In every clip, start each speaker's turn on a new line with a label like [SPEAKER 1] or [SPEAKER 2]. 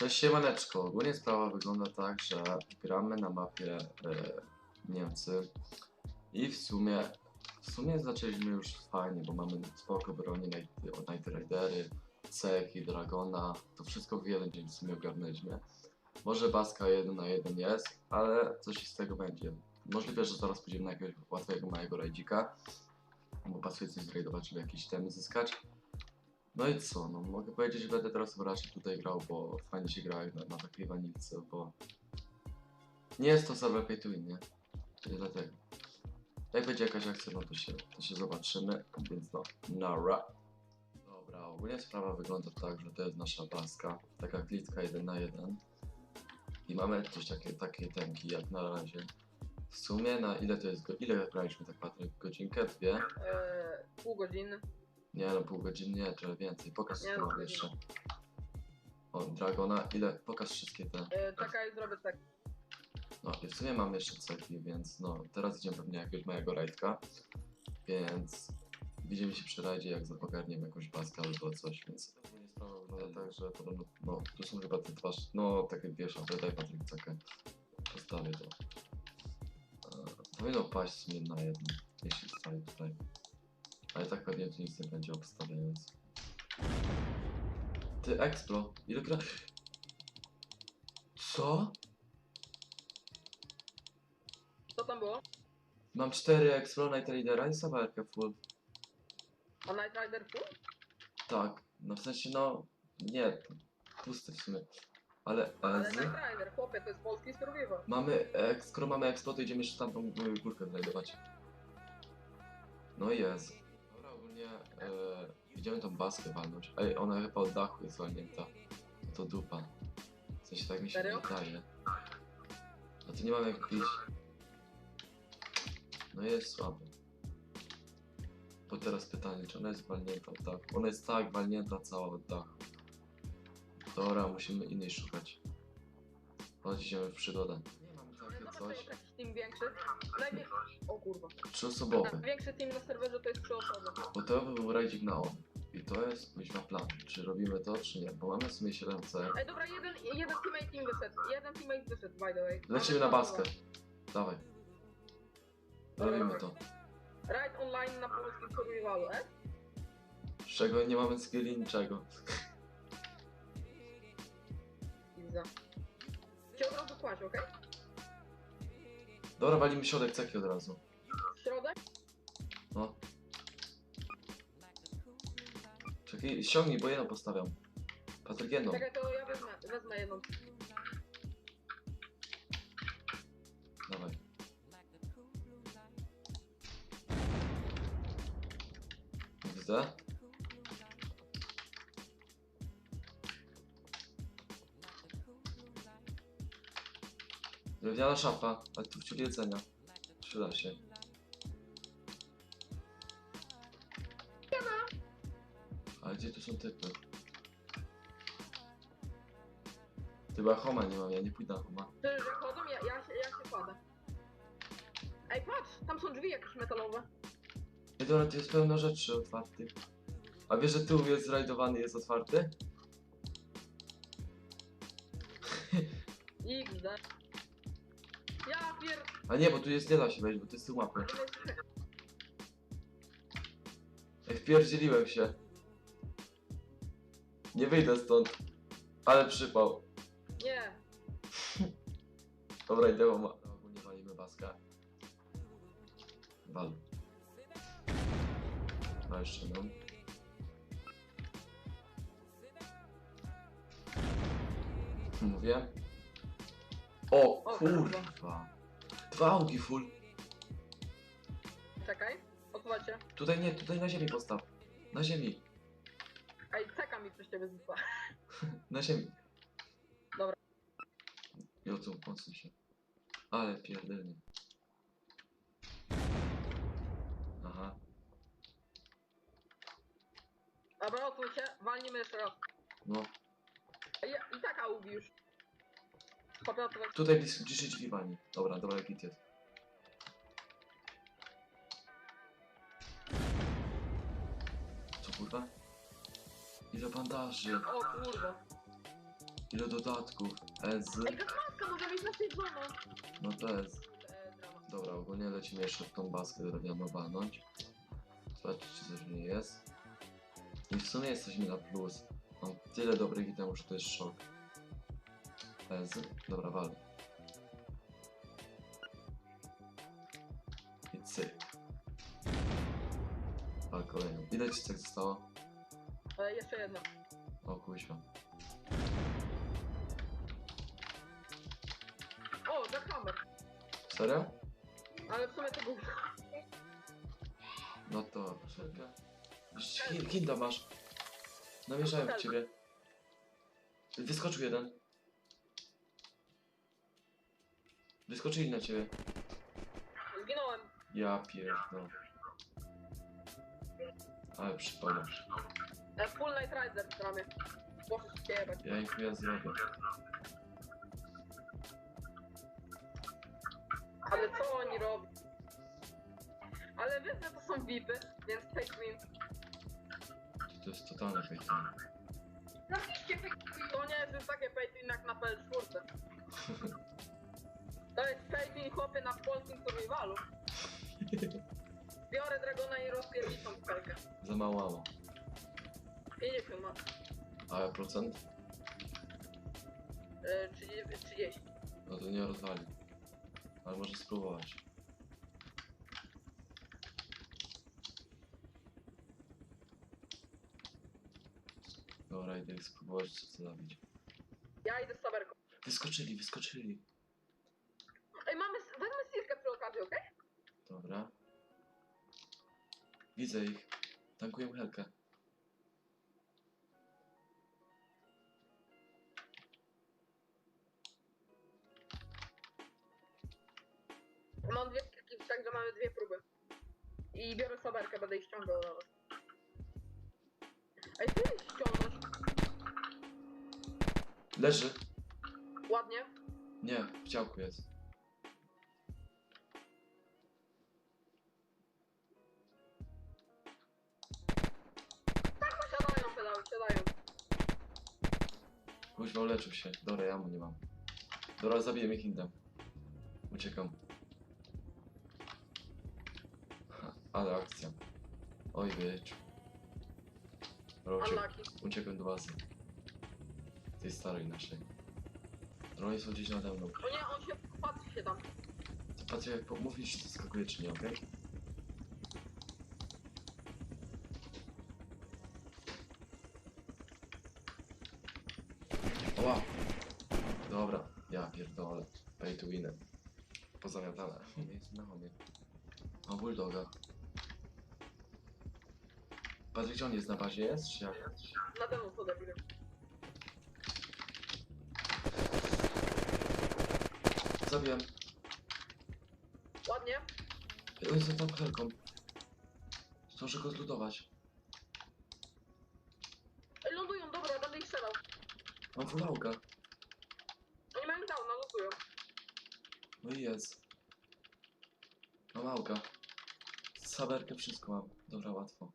[SPEAKER 1] Cześć siemaneczko, ogólnie sprawa wygląda tak, że gramy na mapie e, Niemcy i w sumie, w sumie zaczęliśmy już fajnie, bo mamy spoko broni, Night, od Night Ridery, ceki, Dragona, to wszystko w jeden dzień w sumie ogarnęliśmy. Może baska 1 na 1 jest, ale coś z tego będzie. Możliwe, że zaraz pójdziemy na jakiegoś łatwego małego rajdzika, bo pasuje coś zrajdować, żeby jakieś temy zyskać. No i co, no mogę powiedzieć, że będę teraz raczej tutaj grał, bo fajnie się gra jak na, na takiej wanilce, bo nie jest to server pay to win, nie? Czyli dlatego. Jak będzie jakaś akcja, no to się, to się zobaczymy, więc no, nara. Dobra, ogólnie sprawa wygląda tak, że to jest nasza baska, taka klitka 1 na 1 i mamy coś takie, takie temki jak na razie. W sumie na ile to jest, ile graliśmy tak Patryk? Godzinkę, dwie?
[SPEAKER 2] Eee, pół godziny.
[SPEAKER 1] Nie no, pół godziny, nie, trochę więcej. Pokaż
[SPEAKER 2] Nie,
[SPEAKER 1] co
[SPEAKER 2] no,
[SPEAKER 1] mam jeszcze. O, Dragona, ile? Pokaż wszystkie te.
[SPEAKER 2] Eee, czekaj, zrobię tak.
[SPEAKER 1] No i w sumie mam jeszcze ceki, więc no, teraz idziemy pewnie jakiegoś małego rajdka. Więc widzimy się przy rajdzie, jak ogarniemy jakąś paskę albo coś, więc... Ogólnie sprawa wygląda tak, że podobno, no, tu są chyba te dwa, no, takie dwie szafy, daj Patryk cekę. Postawię to. E, Powinno paść w sumie na jedno, jeśli wstaję tutaj. Ale tak pewnie tu nic nie będzie obstawiając. Ty, Explo, ile gra... Co?
[SPEAKER 2] Co tam było?
[SPEAKER 1] Mam 4 Explo Night Raidera i Saberkę full.
[SPEAKER 2] A Night Rider full?
[SPEAKER 1] Tak, no w sensie no... Nie, pusty w sumie. Ale
[SPEAKER 2] Ale
[SPEAKER 1] Ez...
[SPEAKER 2] Night Rider, chłopie, to jest polski survival.
[SPEAKER 1] Mamy, ex, skoro mamy Explo, to idziemy jeszcze tamtą y, górkę znajdować. No jest. Ogólnie e, idziemy tą baskę walnąć. Ej, ona chyba od dachu jest walnięta. No to dupa. W sensie tak mi się
[SPEAKER 2] Serio?
[SPEAKER 1] wydaje. A tu nie mamy jak pić. No jest słaby. Bo teraz pytanie, czy ona jest walnięta od dachu? Ona jest tak walnięta cała od dachu. Dobra, musimy innej szukać. Chodź, idziemy w przygodę. Coś.
[SPEAKER 2] jakiś team większy. Najwie... O kurwa.
[SPEAKER 1] Trzyosobowy.
[SPEAKER 2] Większy team na serwerze to jest trzy osoby.
[SPEAKER 1] Bo to by był rajdzik na on. I to jest kuźwa plan. Czy robimy to, czy nie? Bo mamy w sumie 7C.
[SPEAKER 2] Ej, dobra, jeden, jeden teammate team wyszedł. Jeden teammate wyszedł, by the way.
[SPEAKER 1] Lecimy na baskę. Dawaj. Robimy to.
[SPEAKER 2] Raid online na polskim survivalu, e?
[SPEAKER 1] Z czego nie mamy skilli niczego.
[SPEAKER 2] Widzę. Cię od razu kłaść, okej?
[SPEAKER 1] Dobra, walimy środek ceki od razu.
[SPEAKER 2] Środek?
[SPEAKER 1] No. Czekaj, ściągnij, bo jedną postawiam. Patryk jedną.
[SPEAKER 2] Czekaj, to ja wezmę, wezmę jedną.
[SPEAKER 1] Dawaj. Widzę. Drewniana szafa, ale tu wciąż jedzenia. Przyda się. Ale gdzie tu są typy? Chyba Homa nie mam, ja nie pójdę na Homa.
[SPEAKER 2] Że chodzą? Ja, ja, się, ja się kładę. Ej, patrz! Tam są drzwi jakieś metalowe.
[SPEAKER 1] Ej, dobra, tu jest pełno rzeczy otwartych. A wiesz, że tu jest zrajdowany, jest otwarty?
[SPEAKER 2] XD. Ja pier...
[SPEAKER 1] A nie, bo tu jest, nie da się wejść, bo to jest tu mapy. Ej, wpierdzieliłem się. Nie wyjdę stąd. Ale przypał.
[SPEAKER 2] Nie.
[SPEAKER 1] Dobra, idę ma. Ogólnie walimy baskę. Wal. A jeszcze no. Mówię. O kurwa. Dwa augi full.
[SPEAKER 2] Czekaj. Odsuwajcie.
[SPEAKER 1] Tutaj nie, tutaj na ziemi postaw. Na ziemi.
[SPEAKER 2] Ej, ceka mi przez ciebie znikła.
[SPEAKER 1] Na ziemi.
[SPEAKER 2] Dobra.
[SPEAKER 1] I odsuń, odsuń się. Ale pierdolnie. Aha.
[SPEAKER 2] Dobra, się. Walnijmy jeszcze raz.
[SPEAKER 1] No.
[SPEAKER 2] Ej, I tak augi już. Odsuwaj.
[SPEAKER 1] Tutaj blis- bliżej drzwi wani. Dobra, dobra, git jest. Co kurwa? Ile bandaży?
[SPEAKER 2] O kurwa.
[SPEAKER 1] Ile dodatków? Ez.
[SPEAKER 2] Ej, gasmaska może mieć.
[SPEAKER 1] No to jest.
[SPEAKER 2] E.
[SPEAKER 1] Dobra, ogólnie lecimy jeszcze w tą baskę drewnianą walnąć. Zobaczyć, czy coś w niej jest. I w sumie jesteśmy na plus. Mam tyle dobrych itemów, że to jest szok. Ez. Dobra, wal. I cyk. Wal kolejną. Ile ci tak zostało?
[SPEAKER 2] E, jeszcze jedna.
[SPEAKER 1] O kuźwa.
[SPEAKER 2] O, Jackhammer.
[SPEAKER 1] Serio?
[SPEAKER 2] Ale w sumie to gówno.
[SPEAKER 1] No to... Hi- Hinda masz. Namierzałem w ciebie. Wyskoczył jeden. Wyskoczyli na ciebie.
[SPEAKER 2] Zginąłem.
[SPEAKER 1] Ja pierdolę. Ale przypomnę.
[SPEAKER 2] E, full Night Rider w się jebać.
[SPEAKER 1] Ja ich nie zrobię.
[SPEAKER 2] Ale co oni robią? Ale wiesz, że to są VIPy, więc fake win.
[SPEAKER 1] To jest totalne fejtowanie.
[SPEAKER 2] Napiszcie fake win. To nie jest takie fake win jak na PS4. To jest win chłopie na polskim survivalu. Biorę Dragona i rozpierdziczą pelkę.
[SPEAKER 1] Za mało mało.
[SPEAKER 2] 50 ma.
[SPEAKER 1] A procent?
[SPEAKER 2] E, 30. 30.
[SPEAKER 1] No to nie rozwali. Ale może spróbować. Dobra, idę ich spróbować co to zabić.
[SPEAKER 2] Ja idę z saberką.
[SPEAKER 1] Wyskoczyli, wyskoczyli.
[SPEAKER 2] Ej, mamy, wezmę Sirkę przy okazji, okej?
[SPEAKER 1] Dobra. Widzę ich. Tankują helkę.
[SPEAKER 2] Mam dwie skillki, także mamy dwie próby. I biorę saberkę, będę ich ściągał nawet. Ej, ty jest ściągnąć.
[SPEAKER 1] Leży.
[SPEAKER 2] Ładnie.
[SPEAKER 1] Nie, w działku jest.
[SPEAKER 2] Siadają.
[SPEAKER 1] Kuźwa, uleczył się. Dobra, ja mu nie mam. Dobra, zabiję ich indem. Uciekam. Ha, ale akcja. Oj, wiecz. Dobra, uciek
[SPEAKER 2] Unlucky.
[SPEAKER 1] uciekłem do bazy. Tej starej naszej. Drony są gdzieś nade mną.
[SPEAKER 2] O nie, on się, patrzy się tam.
[SPEAKER 1] Patrzę jak po- mówisz, czy skakuje, czy nie, okej? Oła! Dobra, ja pierdolę. Pay to win. Pozamiatane. Nie jest na homie. Mam bulldoga. Patryk, gdzie on jest na bazie jest, czy jak?
[SPEAKER 2] Nade mną co debil.
[SPEAKER 1] Zabiłem.
[SPEAKER 2] Ładnie.
[SPEAKER 1] On jest za tą helką. Zdążę go zludować.
[SPEAKER 2] Ej, lądują, dobra, będę ich strzelał.
[SPEAKER 1] Mam fulauga. No i jest. Mam auga. Saberkę, wszystko mam. Dobra, łatwo.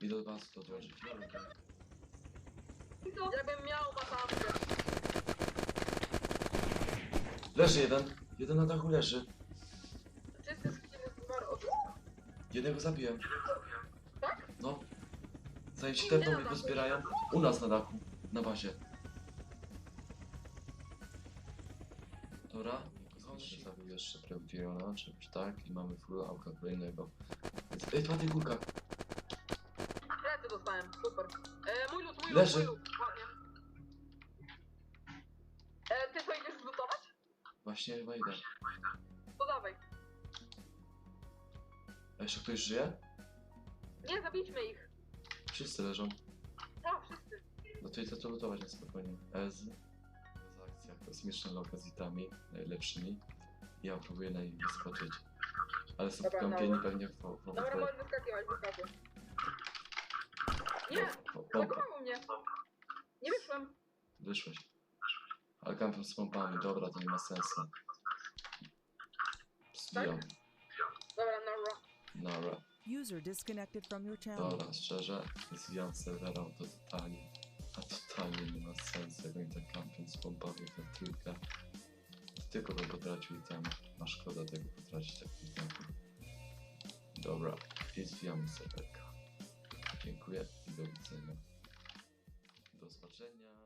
[SPEAKER 1] Idę do was to odłożyć.
[SPEAKER 2] Jakbym miał matawkę.
[SPEAKER 1] Leży jeden. Jeden na dachu leży.
[SPEAKER 2] Czysty skin.
[SPEAKER 1] Jednego zabiłem.
[SPEAKER 2] Tak?
[SPEAKER 1] No. Zanim się tepną i pozbierają. U nas na dachu. Na bazie. Dobra. Zawsze zabił jeszcze Preutiona, czegoś tak. I mamy full auga kolejnego. Więc... Ej, padnie górka.
[SPEAKER 2] Plecy dostałem, super. E, mój lód, mój
[SPEAKER 1] Leży.
[SPEAKER 2] lód, mój lód. Ładnie. E, ty to idziesz zlutować?
[SPEAKER 1] Właśnie chyba idę.
[SPEAKER 2] To dawaj.
[SPEAKER 1] A jeszcze ktoś żyje?
[SPEAKER 2] Nie, zabijdźmy ich.
[SPEAKER 1] Wszyscy leżą.
[SPEAKER 2] O, wszyscy.
[SPEAKER 1] No to idę to lutować na spokojnie. Ez. Z akcja kosmiczna loka z hitami najlepszymi. Ja próbuję na nich wyskoczyć. Ale są
[SPEAKER 2] Dobra,
[SPEAKER 1] wkąpieni
[SPEAKER 2] dobra.
[SPEAKER 1] pewnie w
[SPEAKER 2] Dobra, możesz wyskakiwać, wyskakuj. Nie,
[SPEAKER 1] Pompę.
[SPEAKER 2] zakochało mnie. Nie wyszłem.
[SPEAKER 1] Wyszłeś. Ale kampią z pompami, dobra, to nie ma sensu. Zbijam.
[SPEAKER 2] Dobra, nara.
[SPEAKER 1] Nara.
[SPEAKER 3] User disconnected from your channel.
[SPEAKER 1] Dobra, szczerze, zwijam serwera to totalnie. A totalnie nie ma sensu, jak oni tak kampią z pompami tę trójkę. Tylko bym potracił item. A szkoda tego potracić tak item. Dobra, i zwijamy serwerka. Dziękuję i do widzenia. Do zobaczenia.